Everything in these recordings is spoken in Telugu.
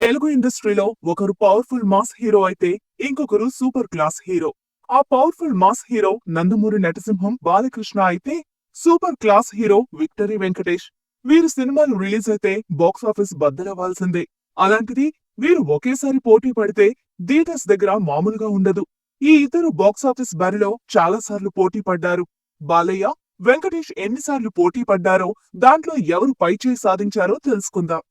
తెలుగు ఇండస్ట్రీలో ఒకరు పవర్ఫుల్ మాస్ హీరో అయితే ఇంకొకరు సూపర్ క్లాస్ హీరో ఆ పవర్ఫుల్ మాస్ హీరో నందమూరి నటసింహం బాలకృష్ణ అయితే super class hero victory Venkatesh. వీరు సినిమాలు రిలీజ్ అయితే బాక్స్ ఆఫీస్ బద్దలవ్వాల్సిందే. అలాంటిది వీరు ఒకేసారి పోటీ పడితే థియేటర్స్ దగ్గర మామూలుగా ఉండదు. ఈ ఇద్దరు బాక్స్ ఆఫీస్ బరిలో చాలా సార్లు పోటీ పడ్డారు. బాలయ్య వెంకటేష్ ఎన్నిసార్లు పోటీ పడ్డారో దాంట్లో ఎవరు పైచేయి సాధించారో తెలుసుకుందాం.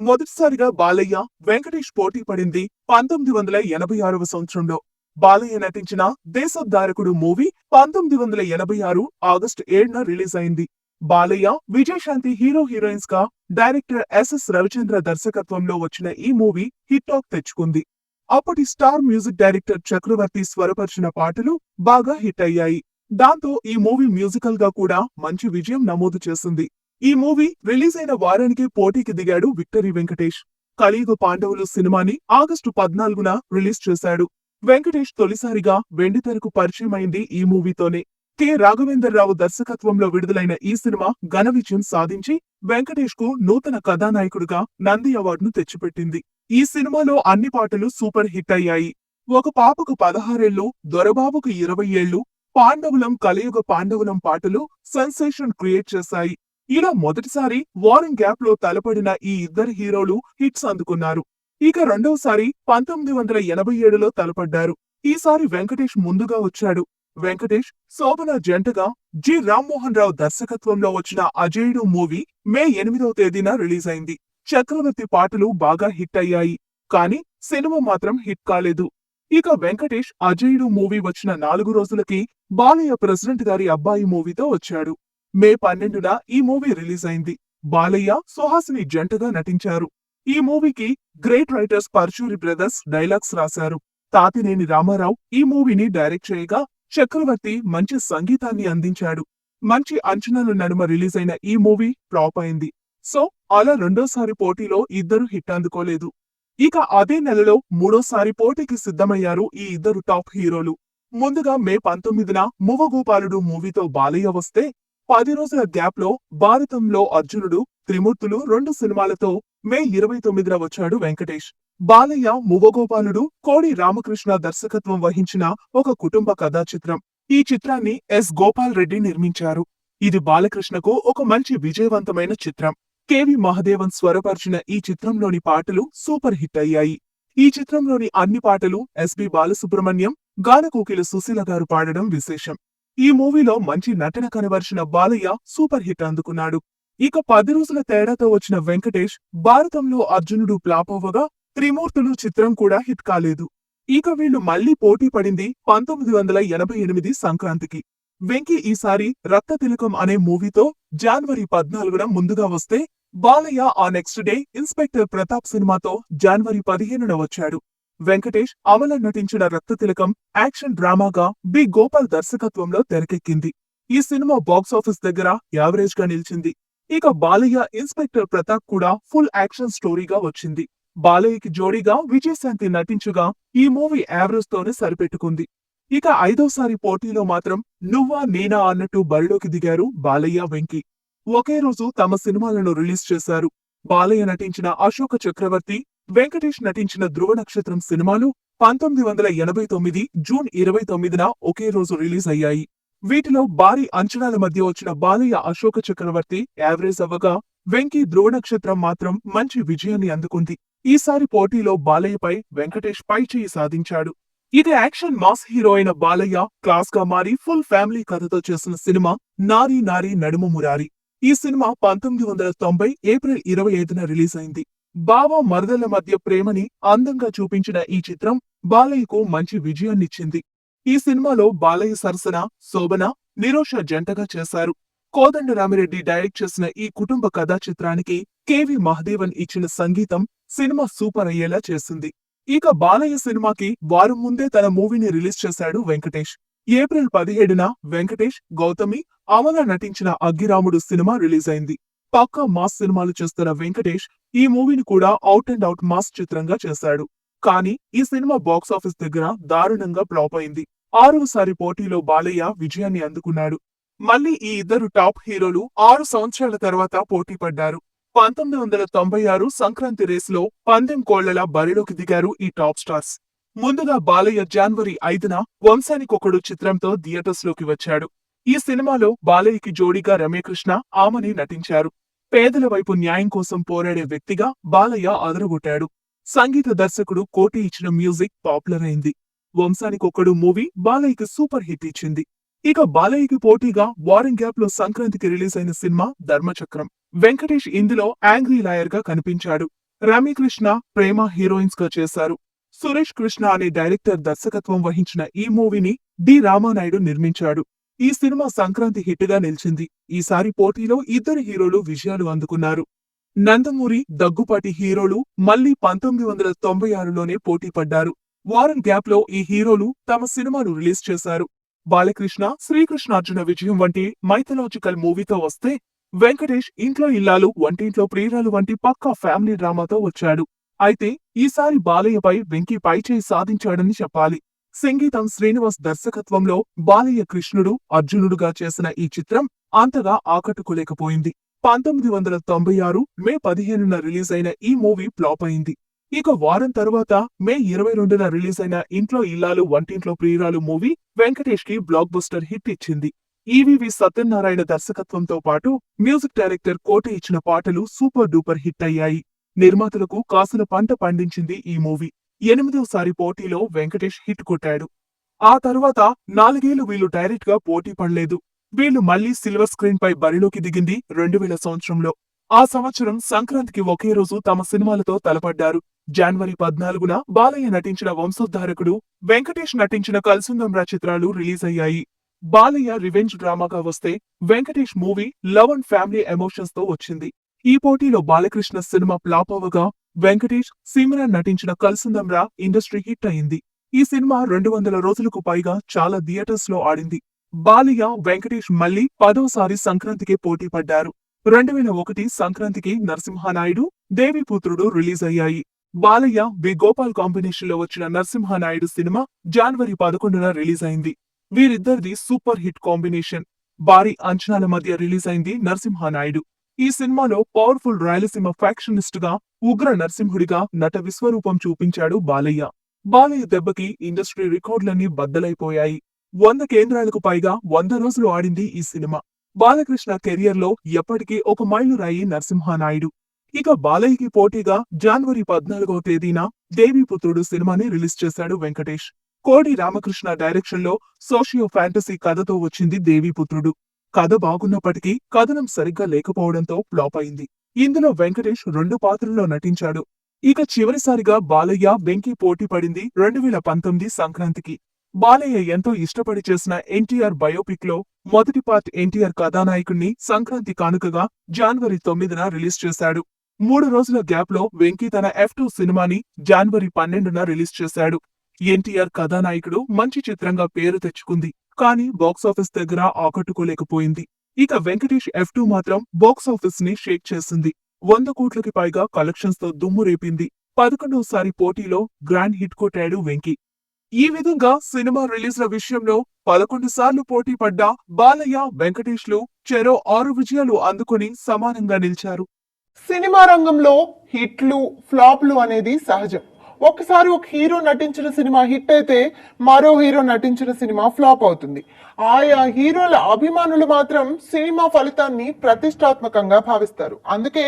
మొదటిసారిగా బాలయ్య వెంకటేష్ పోటీ పడింది పంతొమ్మిది వందల ఎనభై ఆరవ సంవత్సరంలో. బాలయ్య నటించిన దేశోద్ధారకుడు మూవీ పంతొమ్మిది వందల ఎనభై ఆరు ఆగస్టు ఏడున రిలీజ్ అయింది. బాలయ్య విజయశాంతి హీరో హీరోయిన్స్గా డైరెక్టర్ ఎస్ఎస్ రవిచంద్ర దర్శకత్వంలో వచ్చిన ఈ మూవీ హిట్ టాక్ తెచ్చుకుంది. అప్పటి స్టార్ మ్యూజిక్ డైరెక్టర్ చక్రవర్తి స్వరపరిచిన పాటలు బాగా హిట్ అయ్యాయి. దాంతో ఈ మూవీ మ్యూజికల్గా కూడా మంచి విజయం నమోదు చేసింది. ఈ మూవీ రిలీజ్ అయిన వారానికి పోటీకి దిగాడు విక్టరీ వెంకటేష్. కలియుగ పాండవులు సినిమాని ఆగస్టు పద్నాలుగున రిలీజ్ చేశాడు. వెంకటేష్ తొలిసారిగా వెండితెరకు పరిచయమైంది ఈ మూవీతోనే. కె. రాఘవేంద్రరావు దర్శకత్వంలో విడుదలైన ఈ సినిమా ఘన విజయం సాధించి వెంకటేష్కు నూతన కథానాయకుడిగా నంది అవార్డును తెచ్చిపెట్టింది. ఈ సినిమాలో అన్ని పాటలు సూపర్ హిట్ అయ్యాయి. ఒక పాపకు పదహారేళ్ళు దొరబాబుకు ఇరవై ఏళ్ళు పాండవులం కలియుగ పాండవులం పాటలు సెన్సేషన్ క్రియేట్ చేశాయి. ఇలా మొదటిసారి వారం గ్యాప్లో తలపడిన ఈ ఇద్దరు హీరోలు హిట్స్ అందుకున్నారు. ఇక రెండవసారి పంతొమ్మిది వందల ఎనభై ఏడులో తలపడ్డారు. ఈసారి వెంకటేష్ ముందుగా వచ్చాడు. వెంకటేష్ శోభన జంటగా జి. రామ్మోహన్ రావు దర్శకత్వంలో వచ్చిన అజేయుడు మూవీ మే ఎనిమిదవ తేదీన రిలీజ్ అయింది చక్రవర్తి పాటలు బాగా హిట్ అయ్యాయి. కానీ సినిమా మాత్రం హిట్ కాలేదు. ఇక వెంకటేష్ అజేయుడు మూవీ వచ్చిన నాలుగు రోజులకి బాలయ్య ప్రెసిడెంట్ గారి అబ్బాయి మూవీతో వచ్చాడు. మే పన్నెండున ఈ మూవీ రిలీజ్ అయింది. బాలయ్య సుహాసిని జంటగా నటించారు. ఈ మూవీకి great writers Paruchuri brothers dialogues రాశారు. తాతినేని రామారావు ఈ మూవీని డైరెక్ట్ చేయగా చక్రవర్తి మంచి సంగీతాన్ని అందించాడు. మంచి అంచనాల నడుమ రిలీజ్ అయిన ఈ మూవీ ఫ్లాప్ అయింది. సో అలా రెండోసారి పోటీలో ఇద్దరు హిట్ అందుకోలేదు. ఇక అదే నెలలో మూడోసారి పోటీకి సిద్ధమయ్యారు ఈ ఇద్దరు టాప్ హీరోలు. ముందుగా మే పంతొమ్మిదిన మువ్వగోపాలుడు మూవీతో బాలయ్య వస్తే పది రోజుల గ్యాప్లో భారతంలో అర్జునుడు త్రిమూర్తులు రెండు సినిమాలతో మే ఇరవై తొమ్మిదిన వచ్చాడు వెంకటేష్. బాలయ్య మువగోపాలుడు కోడి రామకృష్ణ దర్శకత్వం వహించిన ఒక కుటుంబ కథా చిత్రం. ఈ చిత్రాన్ని ఎస్. గోపాల్ రెడ్డి నిర్మించారు. ఇది బాలకృష్ణకు ఒక మంచి విజయవంతమైన చిత్రం. కెవి మహదేవన్ స్వరపరిచిన ఈ చిత్రంలోని పాటలు సూపర్ హిట్ అయ్యాయి. ఈ చిత్రంలోని అన్ని పాటలు ఎస్బి బాలసుబ్రహ్మణ్యం గానకోకిల సుశీల గారు పాడడం విశేషం. ఈ మూవీలో మంచి నటన కనబరిచిన బాలయ్య సూపర్ హిట్ అందుకున్నాడు. ఇక పది రోజుల తేడాతో వచ్చిన వెంకటేష్ భారతంలో అర్జునుడు ఫ్లాప్ అవ్వగా త్రిమూర్తులు చిత్రం కూడా హిట్ కాలేదు. ఇక వీళ్ళు మళ్ళీ పోటీ పడింది పంతొమ్మిది వందల ఎనభై ఎనిమిది సంక్రాంతికి. వెంకీ ఈసారి రక్త తిలకం అనే మూవీతో జనవరి పద్నాలుగున ముందుగా వస్తే బాలయ్య ఆ నెక్స్ట్ డే ఇన్స్పెక్టర్ ప్రతాప్ సినిమాతో జనవరి పదిహేనున వచ్చాడు. వెంకటేష్ అమల నటించిన రక్తతిలకం యాక్షన్ డ్రామాగా బి. గోపాల్ దర్శకత్వంలో తెరకెక్కింది. ఈ సినిమా బాక్స్ ఆఫీస్ దగ్గర యావరేజ్గా నిలిచింది. ఇక బాలయ్య ఇన్స్పెక్టర్ ప్రతాప్ కూడా ఫుల్ యాక్షన్ స్టోరీగా వచ్చింది. బాలయ్యకి జోడీగా విజయశాంతి నటించగా ఈ మూవీ యావరేజ్ తోనే సరిపెట్టుకుంది. ఇక ఐదోసారి పోటీలో మాత్రం నువ్వా నేనా అన్నట్టు బరిలోకి దిగారు బాలయ్య వెంకీ. ఒకే రోజు తమ సినిమాలను రిలీజ్ చేశారు. బాలయ్య నటించిన అశోక చక్రవర్తి వెంకటేష్ నటించిన ధ్రువ నక్షత్రం సినిమాలు పంతొమ్మిది వందల ఎనభై తొమ్మిది జూన్ ఇరవై తొమ్మిదిన ఒకే రోజు రిలీజ్ అయ్యాయి. వీటిలో భారీ అంచనాల మధ్య వచ్చిన బాలయ్య అశోక చక్రవర్తి యావరేజ్ అవ్వగా వెంకీ ధ్రువ నక్షత్రం మాత్రం మంచి విజయాన్ని అందుకుంది. ఈసారి పోటీలో బాలయ్యపై వెంకటేష్ పై చేయి సాధించాడు. ఇది యాక్షన్ మాస్ హీరో అయిన బాలయ్య క్లాస్గా మారి ఫుల్ ఫ్యామిలీ కథతో చేసిన సినిమా నారీ నారీ నడుము మురారి. ఈ సినిమా పంతొమ్మిది వందల తొంభై ఏప్రిల్ ఇరవై ఐదున రిలీజ్ అయింది. బావ మరదల మధ్య ప్రేమని అందంగా చూపించిన ఈ చిత్రం బాలయ్యకు మంచి విజయాన్నిచ్చింది. ఈ సినిమాలో బాలయ్య సరసన శోభన నిరోష జంటగా చేశారు. కోదండరామిరెడ్డి డైరెక్ట్ చేసిన ఈ కుటుంబ కథా చిత్రానికి కెవి మహదేవన్ ఇచ్చిన సంగీతం సినిమా సూపర్ అయ్యేలా చేసింది. ఇక బాలయ్య సినిమాకి వారం ముందే తన మూవీని రిలీజ్ చేశాడు వెంకటేష్. ఏప్రిల్ పదిహేడున వెంకటేష్ గౌతమి అమల నటించిన అగ్గిరాముడు సినిమా రిలీజ్ అయింది పక్కా మాస్ సినిమాలు చేస్తున్న వెంకటేష్ ఈ మూవీని కూడా అవుట్ అండ్ అవుట్ మాస్ చిత్రంగా చేశాడు. కానీ ఈ సినిమా బాక్స్ ఆఫీస్ దగ్గర దారుణంగా ఫ్లాప్ అయింది. ఆరవసారి పోటీలో బాలయ్య విజయాన్ని అందుకున్నాడు. మళ్ళీ ఈ ఇద్దరు టాప్ హీరోలు ఆరు సంవత్సరాల తర్వాత పోటీ పడ్డారు. పంతొమ్మిది వందల తొంభై ఆరు సంక్రాంతి రేసులో పందెం కోళ్ళలా బరిలోకి దిగారు ఈ టాప్ స్టార్స్. ముందుగా బాలయ్య జనవరి ఐదున వంశానికొకడు చిత్రంతో థియేటర్స్లోకి వచ్చాడు. ఈ సినిమాలో బాలయ్యకి జోడీగా రమ్యకృష్ణ ఆమని నటించారు. పేదల వైపు న్యాయం కోసం పోరాడే వ్యక్తిగా బాలయ్య అదరగొట్టాడు. సంగీత దర్శకుడు కోటి ఇచ్చిన మ్యూజిక్ పాపులర్ అయింది. వంశానికొక్కడు మూవీ బాలయ్యకి సూపర్ హిట్ ఇచ్చింది. ఇక బాలయ్యకి పోటీగా వారం గ్యాప్లో సంక్రాంతికి రిలీజ్ అయిన సినిమా ధర్మచక్రం. వెంకటేష్ ఇందులో యాంగ్రీ లాయర్గా కనిపించాడు. రమ్యకృష్ణ ప్రేమ హీరోయిన్స్గా చేశారు. సురేష్ కృష్ణ అనే డైరెక్టర్ దర్శకత్వం వహించిన ఈ మూవీని డి రామానాయుడు నిర్మించాడు. ఈ సినిమా సంక్రాంతి హిట్గా నిలిచింది. ఈసారి పోటీలో ఇద్దరు హీరోలు విజయాలు అందుకున్నారు. నందమూరి దగ్గుపాటి హీరోలు మళ్ళీ పంతొమ్మిది వందల తొంభై ఆరులోనే పోటీ పడ్డారు. వారం గ్యాప్లో ఈ హీరోలు తమ సినిమాను రిలీజ్ చేశారు. బాలకృష్ణ శ్రీకృష్ణార్జున విజయం వంటి మైథలాజికల్ మూవీతో వస్తే వెంకటేష్ ఇంట్లో ఇల్లాలు వంటింట్లో ప్రియురాలు వంటి పక్కా ఫ్యామిలీ డ్రామాతో వచ్చాడు. అయితే ఈసారి బాలయ్యపై వెంకీ పైచేయి సాధించాడని చెప్పాలి. సంగీతం శ్రీనివాస్ దర్శకత్వంలో బాలయ్య కృష్ణుడు అర్జునుడుగా చేసిన ఈ చిత్రం అంతగా ఆకట్టుకోలేకపోయింది. పంతొమ్మిది వందల తొంభై ఆరు మే పదిహేనున రిలీజ్ అయిన ఈ మూవీ ఫ్లాప్ అయింది. ఇక వారం తరువాత మే ఇరవై రెండున రిలీజ్ అయిన ఇంట్లో ఇల్లాలు వంటింట్లో ప్రియురాలు మూవీ వెంకటేష్కి బ్లాక్ బస్టర్ హిట్ ఇచ్చింది. ఈవీవి సత్యనారాయణ దర్శకత్వంతో పాటు మ్యూజిక్ డైరెక్టర్ కోట ఇచ్చిన పాటలు సూపర్ డూపర్ హిట్ అయ్యాయి. నిర్మాతలకు కాసుల పంట పండించింది ఈ మూవీ. ఎనిమిదోసారి పోటీలో వెంకటేష్ హిట్ కొట్టాడు. ఆ తరువాత నాలుగేళ్ళు వీళ్ళు డైరెక్ట్గా పోటీ పడలేదు. వీళ్ళు మళ్ళీ సిల్వర్ స్క్రీన్ పై బరిలోకి దిగింది రెండు వేల సంవత్సరంలో. ఆ సంవత్సరం సంక్రాంతికి ఒకే రోజు తమ సినిమాలతో తలపడ్డారు. జనవరి పద్నాలుగున బాలయ్య నటించిన వంశోద్ధారకుడు వెంకటేష్ నటించిన కల్సుందంరా చిత్రాలు రిలీజ్ అయ్యాయి. బాలయ్య రివెంజ్ డ్రామాగా వస్తే Venkatesh movie love and family ఎమోషన్స్తో వచ్చింది. ఈ పోటీలో బాలకృష్ణ సినిమా ఫ్లాప్ అవ్వగా వెంకటేష్ సిమ్రాన్ నటించిన కల్సుందంరా ఇండస్ట్రీ హిట్ అయింది. ఈ సినిమా రెండు వందల రోజులకు పైగా చాలా థియేటర్స్లో ఆడింది. బాలయ్య వెంకటేష్ మళ్ళీ పదోసారి సంక్రాంతికి పోటీ పడ్డారు. రెండు వేల ఒకటి సంక్రాంతికి నరసింహానాయుడు దేవిపుత్రుడు రిలీజ్ అయ్యాయి. బాలయ్య వి గోపాల్ కాంబినేషన్లో వచ్చిన నరసింహానాయుడు సినిమా జనవరి పదకొండున రిలీజ్ అయింది. వీరిద్దరిది సూపర్ హిట్ కాంబినేషన్. భారీ అంచనాల మధ్య రిలీజ్ అయింది నరసింహానాయుడు. ఈ సినిమాలో పవర్ఫుల్ రాయలసీమ ఫ్యాక్షనిస్ట్గా ఉగ్ర నరసింహుడిగా నట విశ్వరూపం చూపించాడు బాలయ్య. బాలయ్య దెబ్బకి ఇండస్ట్రీ రికార్డులన్నీ బద్దలైపోయాయి. వంద కేంద్రాలకు పైగా వంద రోజులు ఆడింది ఈ సినిమా. బాలకృష్ణ కెరియర్లో ఎప్పటికీ ఒక మైలురాయి నరసింహానాయుడు. ఇక బాలయ్యకి పోటీగా జనవరి పద్నాలుగవ తేదీన దేవిపుత్రుడు సినిమాని రిలీజ్ చేశాడు వెంకటేష్. కోడి రామకృష్ణ డైరెక్షన్లో సోషియో ఫ్యాంటసీ కథతో వచ్చింది దేవిపుత్రుడు. కథ బాగున్నప్పటికీ కథనం సరిగ్గా లేకపోవడంతో ఫ్లాప్ అయింది. ఇందులో వెంకటేష్ రెండు పాత్రల్లో నటించాడు. ఇక చివరిసారిగా బాలయ్య వెంకీ పోటీ పడింది రెండు వేల పంతొమ్మిది సంక్రాంతికి. బాలయ్య ఎంతో ఇష్టపడి చేసిన ఎన్టీఆర్ బయోపిక్లో మొదటి పార్ట్ ఎన్టీఆర్ కథానాయకుణ్ణి సంక్రాంతి కానుకగా జనవరి తొమ్మిదిన రిలీజ్ చేశాడు. మూడు రోజుల గ్యాప్లో వెంకీ తన ఎఫ్ టూ సినిమాని జనవరి పన్నెండున రిలీజ్ చేశాడు. ఎన్టీఆర్ కథానాయకుడు మంచి చిత్రంగా పేరు తెచ్చుకుంది. కానీ బాక్సాఫీస్ దగ్గర ఆకట్టుకోలేకపోయింది. ఇక వెంకటేష్ ఎఫ్ టూ మాత్రం బాక్సాఫీస్ని షేక్ చేసింది. వంద కోట్లకి పైగా కలెక్షన్స్తో దుమ్ము రేపింది. పదకొండవసారి పోటీలో గ్రాండ్ హిట్ కొట్టాడు వెంకీ. ఈ విధంగా సినిమా రిలీజ్ల విషయంలో పదకొండు సార్లు పోటీ పడ్డ బాలయ్య వెంకటేష్లు చెరో ఆరు విజయాలు అందుకుని సమానంగా నిలిచారు. సినిమా రంగంలో హిట్లు ఫ్లాప్లు అనేది సహజం. ఒకసారి ఒక హీరో నటించిన సినిమా హిట్ అయితే మరో హీరో నటించిన సినిమా ఫ్లాప్ అవుతుంది. ఆయా హీరోల అభిమానులు మాత్రం సినిమా ఫలితాన్ని ప్రతిష్టాత్మకంగా భావిస్తారు. అందుకే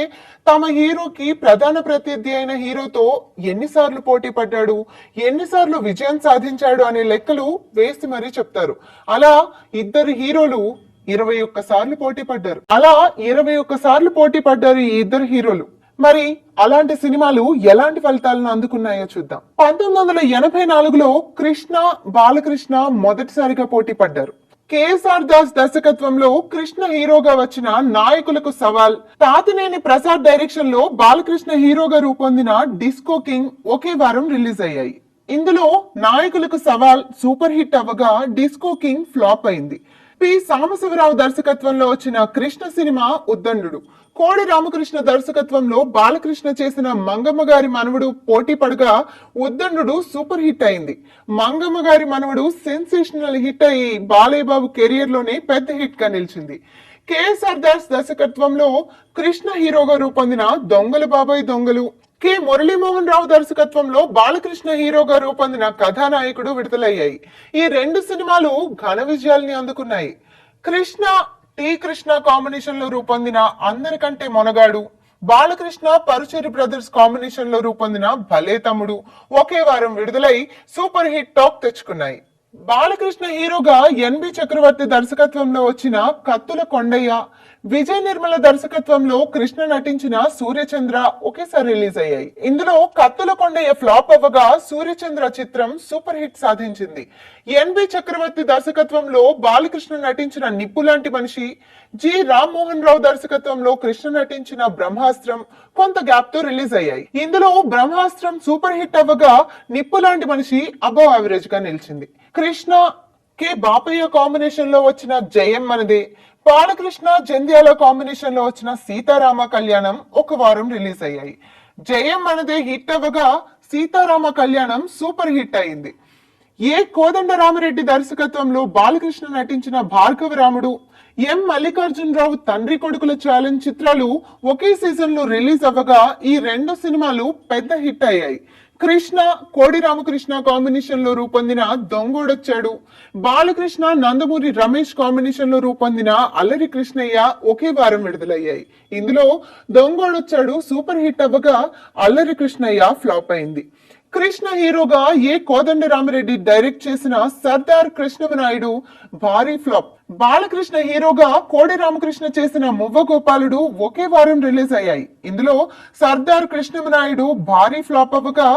తమ హీరోకి ప్రధాన ప్రత్యర్థి అయిన హీరోతో ఎన్నిసార్లు పోటీ పడ్డాడు ఎన్నిసార్లు విజయం సాధించాడు అనే లెక్కలు వేసి మరీ చెప్తారు. అలా ఇద్దరు హీరోలు ఇరవై ఒక్క సార్లు పోటీ పడ్డారు. అలా ఇరవై ఒక్క సార్లు పోటీ పడ్డారు ఈ ఇద్దరు హీరోలు. మరి అలాంటి సినిమాలు ఎలాంటి ఫలితాలను అందుకున్నాయో చూద్దాం. పంతొమ్మిది వందల ఎనభై నాలుగులో కృష్ణ బాలకృష్ణ మొదటిసారిగా పోటీ పడ్డారు. కేఎస్ఆర్ దాస్ దర్శకత్వంలో కృష్ణ హీరోగా వచ్చిన నాయకులకు సవాల్ తాతినేని ప్రసాద్ డైరెక్షన్లో బాలకృష్ణ హీరోగా రూపొందిన డిస్కో కింగ్ ఒకే వారం రిలీజ్ అయ్యాయి. ఇందులో నాయకులకు సవాల్ సూపర్ హిట్ అవ్వగా డిస్కో కింగ్ ఫ్లాప్ అయింది. పి. సాంబశివరావు దర్శకత్వంలో వచ్చిన కృష్ణ సినిమా ఉద్దండు కోడి రామకృష్ణ దర్శకత్వంలో బాలకృష్ణ చేసిన మంగమ్మ గారి మనవడు పోటీ పడగా ఉద్దండు సూపర్ హిట్ అయింది. మంగమ్మ గారి మనవడు సెన్సేషనల్ హిట్ అయి బాలయ్య బాబు కెరియర్లోనే పెద్ద హిట్గా నిలిచింది. కేఎస్ఆర్ దాస్ దర్శకత్వంలో కృష్ణ హీరోగా రూపొందిన దొంగలు బాబాయ్ దొంగలు కె మురళీమోహన్ రావు దర్శకత్వంలో బాలకృష్ణ హీరోగా రూపొందిన కథానాయకుడు విడుదలయ్యాయి. ఈ రెండు సినిమాలు ఘన విజయాల్ని అందుకున్నాయి. కృష్ణ టి కృష్ణ కాంబినేషన్లో రూపొందిన అందరికంటే మొనగాడు. బాలకృష్ణ పరుచేరి బ్రదర్స్ కాంబినేషన్లో రూపొందిన భలే తమ్ముడు. ఒకే వారం విడుదలై సూపర్ హిట్ టాక్ తెచ్చుకున్నాయి. బాలకృష్ణ హీరోగా ఎన్బి చక్రవర్తి దర్శకత్వంలో వచ్చిన కత్తుల కొండయ్య విజయ్ నిర్మల దర్శకత్వంలో కృష్ణ నటించిన సూర్యచంద్ర ఒకేసారి రిలీజ్ అయ్యాయి. ఇందులో కత్తుల కొండయ్య ఫ్లాప్ అవ్వగా సూర్యచంద్ర చిత్రం సూపర్ హిట్ సాధించింది. ఎన్బి చక్రవర్తి దర్శకత్వంలో బాలకృష్ణ నటించిన నిప్పు లాంటి మనిషి జి రామ్మోహన్ రావు దర్శకత్వంలో కృష్ణ నటించిన బ్రహ్మాస్త్రం కొంత గ్యాప్తో రిలీజ్ అయ్యాయి. ఇందులో బ్రహ్మాస్త్రం సూపర్ హిట్ అవ్వగా నిప్పు లాంటి మనిషి అబవ్ యావరేజ్గా నిలిచింది. కృష్ణ కే బాపయ్య కాంబినేషన్లో వచ్చిన జయం మనదే. బాలకృష్ణ జంధ్యాల కాంబినేషన్లో వచ్చిన సీతారామ కళ్యాణం ఒక వారం రిలీజ్ అయ్యాయి. జయం మనదే హిట్ అవ్వగా సీతారామ కళ్యాణం సూపర్ హిట్ అయింది. ఏ కోదండరామిరెడ్డి దర్శకత్వంలో బాలకృష్ణ నటించిన భార్గవ రాముడు ఎం మల్లికార్జునరావు తండ్రి కొడుకుల ఛాలెంజ్ చిత్రాలు ఒకే సీజన్లో రిలీజ్ అవ్వగా ఈ రెండు సినిమాలు పెద్ద హిట్ అయ్యాయి. కృష్ణ కోడి రామకృష్ణ కాంబినేషన్లో రూపొందిన దొంగోడొచ్చాడు. బాలకృష్ణ నందమూరి రమేష్ కాంబినేషన్లో రూపొందిన అల్లరి కృష్ణయ్య ఒకే వారం విడుదలయ్యాయి. ఇందులో దొంగోడొచ్చాడు సూపర్ హిట్ అవ్వగా అల్లరి కృష్ణయ్య ఫ్లాప్ అయింది. కృష్ణ హీరోగా ఏ కోదండ రామిరెడ్డి డైరెక్ట్ చేసిన సర్దార్ కృష్ణమనాయుడు భారీ ఫ్లాప్. బాలకృష్ణ హీరోగా కోడి రామకృష్ణ చేసిన మువ్వ గోపాలుడు ఒకే వారం రిలీజ్ అయ్యాయి. ఇందులో సర్దార్ కృష్ణమనాయుడు భారీ ఫ్లాప్ అవ్వగా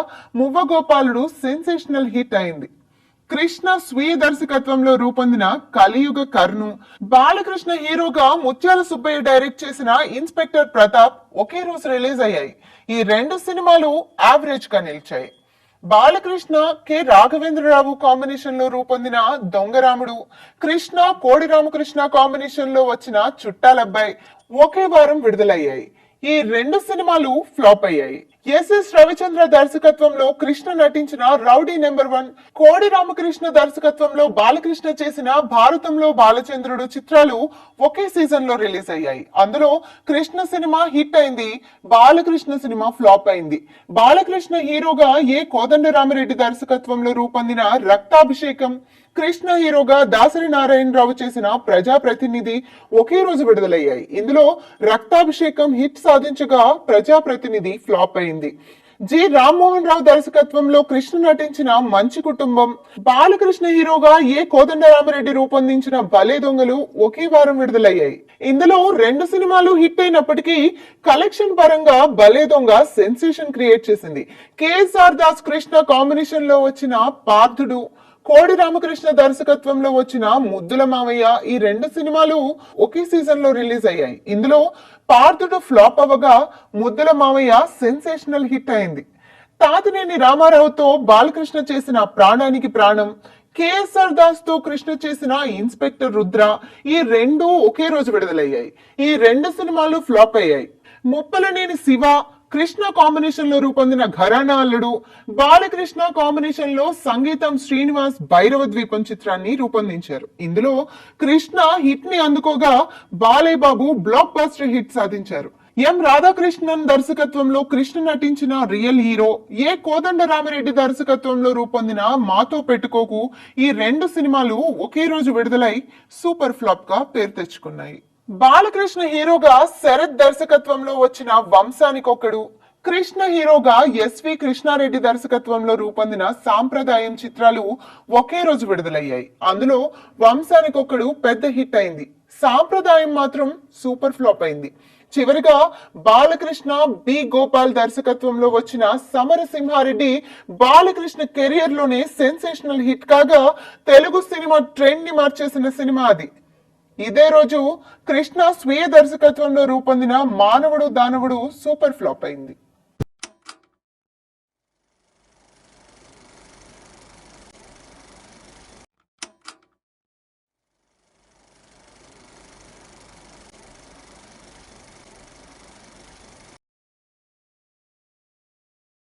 మువ్వ గోపాలుడు సెన్సేషనల్ హిట్ అయింది. కృష్ణ స్వీయ దర్శకత్వంలో రూపొందిన కలియుగ కర్ణు బాలకృష్ణ హీరోగా ముత్యాల సుబ్బయ్య డైరెక్ట్ చేసిన ఇన్స్పెక్టర్ ప్రతాప్ ఒకే రోజు రిలీజ్ అయ్యాయి. ఈ రెండు సినిమాలు యావరేజ్గా నిలిచాయి. బాలకృష్ణ కె రాఘవేంద్రరావు కాంబినేషన్లో రూపొందిన దొంగరాముడు కృష్ణ కోడి రామకృష్ణ కాంబినేషన్లో వచ్చిన చుట్టాలబ్బాయి ఒకే వారం విడుదలయ్యాయి. ఈ రెండు సినిమాలు ఫ్లాప్ అయ్యాయి. ఎస్ఎస్ రవిచంద్ర దర్శకత్వంలో కృష్ణ నటించిన రౌడీ నెంబర్ వన్ కోడి రామకృష్ణ దర్శకత్వంలో బాలకృష్ణ చేసిన భారతంలో బాలచంద్రుడు చిత్రాలు ఒకే సీజన్లో రిలీజ్ అయ్యాయి. అందులో కృష్ణ సినిమా హిట్ అయింది బాలకృష్ణ సినిమా ఫ్లాప్ అయింది. బాలకృష్ణ హీరోగా ఏ కోదండరామిరెడ్డి దర్శకత్వంలో రూపొందిన రక్తాభిషేకం కృష్ణ హీరోగా దాసరి నారాయణరావు చేసిన ప్రజాప్రతినిధి ఒకే రోజు విడుదలయ్యాయి. ఇందులో రక్తాభిషేకం హిట్ సాధించగా ప్రజాప్రతినిధి ఫ్లాప్ అయింది. జి. రామ్మోహన్ రావు దర్శకత్వంలో కృష్ణ నటించిన మంచి కుటుంబం. బాలకృష్ణ హీరోగా ఏ కోదండరామరెడ్డి రూపొందించిన భలే దొంగలు ఒకే వారం విడుదలయ్యాయి. ఇందులో రెండు సినిమాలు హిట్ అయినప్పటికీ కలెక్షన్ పరంగా భలే దొంగ సెన్సేషన్ క్రియేట్ చేసింది. కేఎస్ఆర్ దాస్ కృష్ణ కాంబినేషన్లో వచ్చిన పార్థుడు కోడి రామకృష్ణ దర్శకత్వంలో వచ్చిన ముద్దుల మావయ్య ఈ రెండు సినిమాలు ఒకే సీజన్లో రిలీజ్ అయ్యాయి. ఇందులో పార్థుడు ఫ్లాప్ అవ్వగా ముద్దుల మావయ్య సెన్సేషనల్ హిట్ అయింది. తాతినేని రామారావుతో బాలకృష్ణ చేసిన ప్రాణానికి ప్రాణం కేఎస్ఆర్ దాస్తో కృష్ణ చేసిన ఇన్స్పెక్టర్ రుద్ర ఈ రెండు ఒకే రోజు విడుదలయ్యాయి. ఈ రెండు సినిమాలు ఫ్లాప్ అయ్యాయి. ముప్పలనేని శివ కృష్ణ కాంబినేషన్లో రూపొందిన ఘరానా అల్లుడు బాలకృష్ణ కాంబినేషన్లో సంగీతం శ్రీనివాస్ భైరవ ద్వీపం చిత్రాన్ని రూపొందించారు. ఇందులో కృష్ణ హిట్ని అందుకోగా Balayya Babu block buster hit సాధించారు. ఎం రాధాకృష్ణన్ దర్శకత్వంలో కృష్ణ నటించిన real hero A Kodanda Ramireddy దర్శకత్వంలో రూపొందిన మాతో పెట్టుకోకు ఈ రెండు సినిమాలు ఒకే రోజు విడుదలై సూపర్ ఫ్లాప్గా పేరు తెచ్చుకున్నాయి. బాలకృష్ణ హీరోగా శరత్ దర్శకత్వంలో వచ్చిన వంశానికొకడు. కృష్ణ హీరోగా ఎస్వి కృష్ణారెడ్డి దర్శకత్వంలో రూపొందిన సాంప్రదాయం చిత్రాలు ఒకే రోజు విడుదలయ్యాయి. అందులో వంశానికొకడు పెద్ద హిట్ అయింది. సాంప్రదాయం మాత్రం సూపర్ ఫ్లాప్ అయింది. చివరిగా బాలకృష్ణ బి. గోపాల్ దర్శకత్వంలో వచ్చిన సమరసింహారెడ్డి బాలకృష్ణ కెరియర్లోనే సెన్సేషనల్ హిట్ కాగా తెలుగు సినిమా ట్రెండ్ని మార్చేసిన సినిమా అది. ఇదే రోజు కృష్ణ స్వీయ దర్శకత్వంలో రూపొందిన మానవుడు దానవుడు సూపర్ ఫ్లాప్ అయింది.